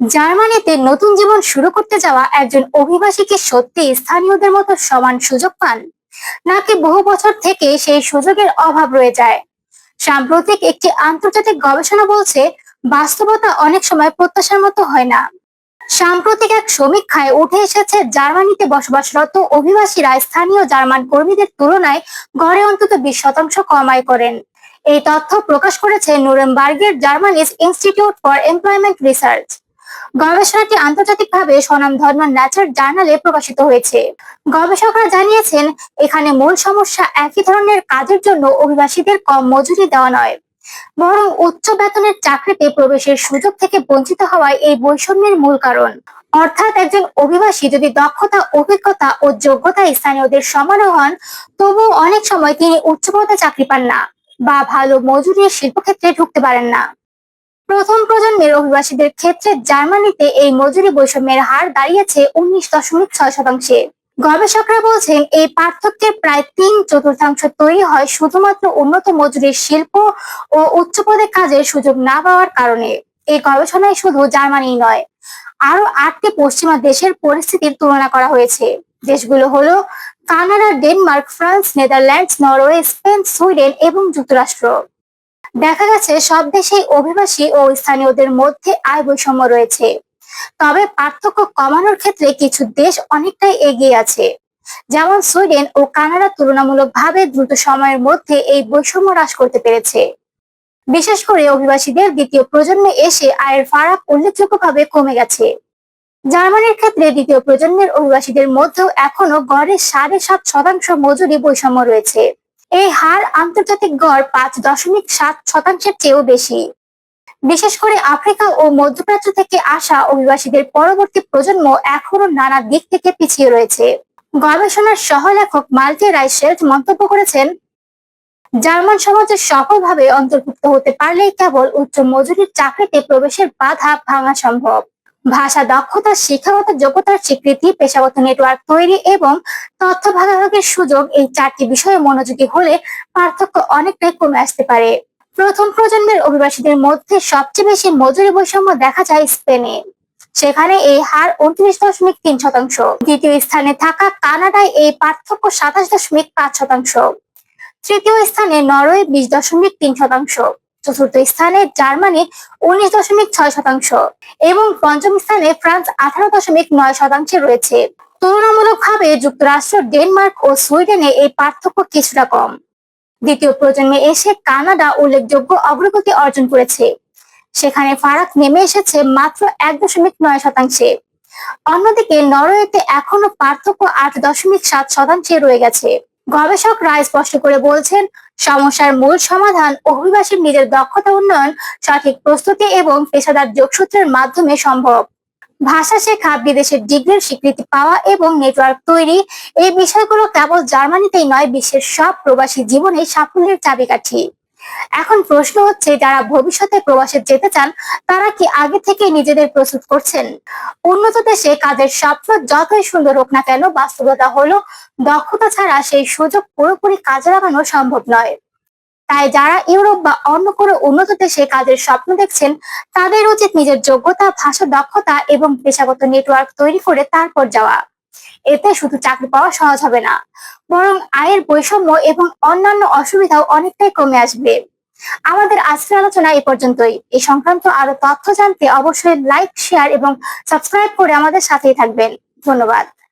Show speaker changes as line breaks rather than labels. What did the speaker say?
জার্মানিতে নতুন জীবন শুরু করতে যাওয়া একজন অভিবাসীকে সত্যি স্থানীয়দের মতো সমান সুযোগ পান। নাকি বহু বছর থেকে সেই সুযোগের অভাব রয়ে যায়। সাম্প্রতিক একটি আন্তর্জাতিক গবেষণা বলছে, বাস্তবতা অনেক সময় প্রত্যাশার মতো হয় না। সাম্প্রতিক এক সমীক্ষায় উঠে এসেছে, জার্মানিতে বসবাসরত অভিবাসীরা স্থানীয় জার্মান কর্মীদের তুলনায় গড়ে অন্তত বিশ শতাংশ কমায় করেন। এই তথ্য প্রকাশ করেছে নুরেমবার্গের Germany's institute for employment research. গবেষণাটি আন্তর্জাতিকভাবে স্বনামধন্য ন্যাচার জার্নালে প্রকাশিত হয়েছে। গবেষকরা জানিয়েছেন, এখানে মূল সমস্যা একই ধরনের কাজের জন্য অভিবাসীদের কম মজুরি দেওয়া নয়। বরং উচ্চ বেতনের চাকরিতে প্রবেশের সুযোগ থেকে বঞ্চিত হওয়ায় এই বৈষম্যের মূল কারণ। অর্থাৎ একজন অভিবাসী যদি দক্ষতা, অভিজ্ঞতা ও যোগ্যতা স্থানীয়দের সমানও হন তবু অনেক সময় তিনি উচ্চপদে চাকরি পান না বা ভালো মজুরির শিল্পক্ষেত্রে ঢুকতে পারেন না। প্রথম প্রজন্মের অভিবাসীদের ক্ষেত্রে জার্মানিতে এই মজুরি বৈষম্যের হার দাঁড়িয়েছে উনিশ দশমিক ছয় শতাংশে। গবেষকরা বলছেন, এই পার্থক্যের প্রায় তিন চতুর্থাংশ তৈরি হয় শুধুমাত্র উন্নত মজুরির শিল্প ও উচ্চপদে কাজের সুযোগ না পাওয়ার কারণে। এই গবেষণায় শুধু জার্মানি নয় আরও আটটি পশ্চিমা দেশের পরিস্থিতির তুলনা করা হয়েছে। দেশগুলো হলো Canada, Denmark, France, Netherlands, Norway, Spain, Sweden এবং যুক্তরাষ্ট্র। দেখা গেছে সব দেশেই অভিবাসী ও স্থানীয়দের মধ্যে আয় বৈষম্য রয়েছে। তবে পার্থক্য কমানোর ক্ষেত্রে কিছু দেশ অনেকটাই এগিয়ে আছে। যেমন সুইডেন ও কানাডা তুলনামূলকভাবে দ্রুত সময়ের মধ্যে এই বৈষম্য হ্রাস করতে পেরেছে। বিশেষ করে অভিবাসীদের দ্বিতীয় প্রজন্মে এসে আয়ের ফারাক উল্লেখযোগ্যভাবে কমে গেছে। জার্মানির ক্ষেত্রে দ্বিতীয় প্রজন্মের অভিবাসীদের মধ্যেও এখনও গড়ে সাড়ে সাত শতাংশ মজুরি বৈষম্য রয়েছে। এই হার আন্তর্জাতিক গড় পাঁচ দশমিক সাত শতাংশের চেয়েও বেশি। বিশেষ করে আফ্রিকা ও মধ্যপ্রাচ্য থেকে আসা অভিবাসীদের পরবর্তী প্রজন্ম এখনও নানা দিক থেকে পিছিয়ে রয়েছে। গবেষণার সহলেখক মাল্টি রাইশেল্ট মন্তব্য করেছেন, জার্মান সমাজে সফলভাবে অন্তর্ভুক্ত হতে পারলেই কেবল উচ্চ মজুরির চাকরিতে প্রবেশের বাধা ভাঙা সম্ভব। ভাষা দক্ষতা, শিক্ষাগত যোগ্যতার স্বীকৃতি, পেশাগত নেটওয়ার্ক তৈরি এবং তথ্য ভাগাভাগির সুযোগ এই চারটি বিষয়ে মনোযোগী হলে পার্থক্য অনেকটাই কমে আসতে পারে। প্রথম প্রজন্মের অভিবাসীদের মধ্যে সবচেয়ে বেশি মজুরি বৈষম্য দেখা যায় স্পেনে। সেখানে এই হার উনত্রিশ দশমিক তিন শতাংশ। দ্বিতীয় স্থানে থাকা কানাডায় এই পার্থক্য সাতাশ দশমিক পাঁচ শতাংশ। তৃতীয় স্থানে নরওয়ে বিশ দশমিক তিন শতাংশ। চতুর্থ স্থানে জার্মানি উনিশ দশমিক ছয় শতাংশ এবং পঞ্চম স্থানে ফ্রান্স আঠারো দশমিক নয় শতাংশে রয়েছে। তুলনামূলকভাবে যুক্তরাষ্ট্র, ডেনমার্ক ও সুইডেনে এই পার্থক্য কিছুটা কম। দ্বিতীয় প্রজন্মে এসে কানাডা উল্লেখযোগ্য অগ্রগতি অর্জন করেছে। সেখানে ফারাক নেমে এসেছে মাত্র এক দশমিক নয় শতাংশে। অন্যদিকে নরওয়েতে এখনও পার্থক্য আট দশমিক সাত শতাংশে রয়ে গেছে। গবেষকরা স্পষ্ট করে বলছেন, সমস্যার মূল সমাধান অভিবাসীর নিজের দক্ষতা উন্নয়ন, সঠিক প্রস্তুতি এবং পেশাদার যোগসূত্রের মাধ্যমে সম্ভব। ভাষা শেখা, বিদেশের ডিগ্রির স্বীকৃতি পাওয়া এবং নেটওয়ার্ক তৈরি, এই বিষয়গুলো কেবল জার্মানিতেই নয়, বিশ্বের সব প্রবাসী জীবনে সাফল্যের চাবিকাঠি। এখন প্রশ্ন হচ্ছে, যারা ভবিষ্যতে প্রবাসে যেতে চান, তারা কি আগে থেকে নিজেদের প্রস্তুত করছেন? উন্নত দেশে কাজের স্বপ্ন যতই সুন্দর হোক না কেন, বাস্তবতা হলো দক্ষতা ছাড়া সেই সুযোগ পুরোপুরি কাজে লাগানো সম্ভব নয়। তাই যারা ইউরোপ বা অন্য কোনো উন্নত দেশে কাজের স্বপ্ন দেখছেন, তাদের উচিত নিজের যোগ্যতা, ভাষা, দক্ষতা এবং পেশাগত নেটওয়ার্ক তৈরি করে তারপর যাওয়া। এতে শুধু চাকরি পাওয়া সহজ হবে না, বরং আয়ের বৈষম্য এবং অন্যান্য অসুবিধাও অনেকটাই কমে আসবে। আমাদের আজকের আলোচনা এই পর্যন্তই। এই সংক্রান্ত আরও তথ্য জানতে অবশ্যই লাইক শেয়ার এবং সাবস্ক্রাইব করে আমাদের সাথেই থাকবেন। ধন্যবাদ।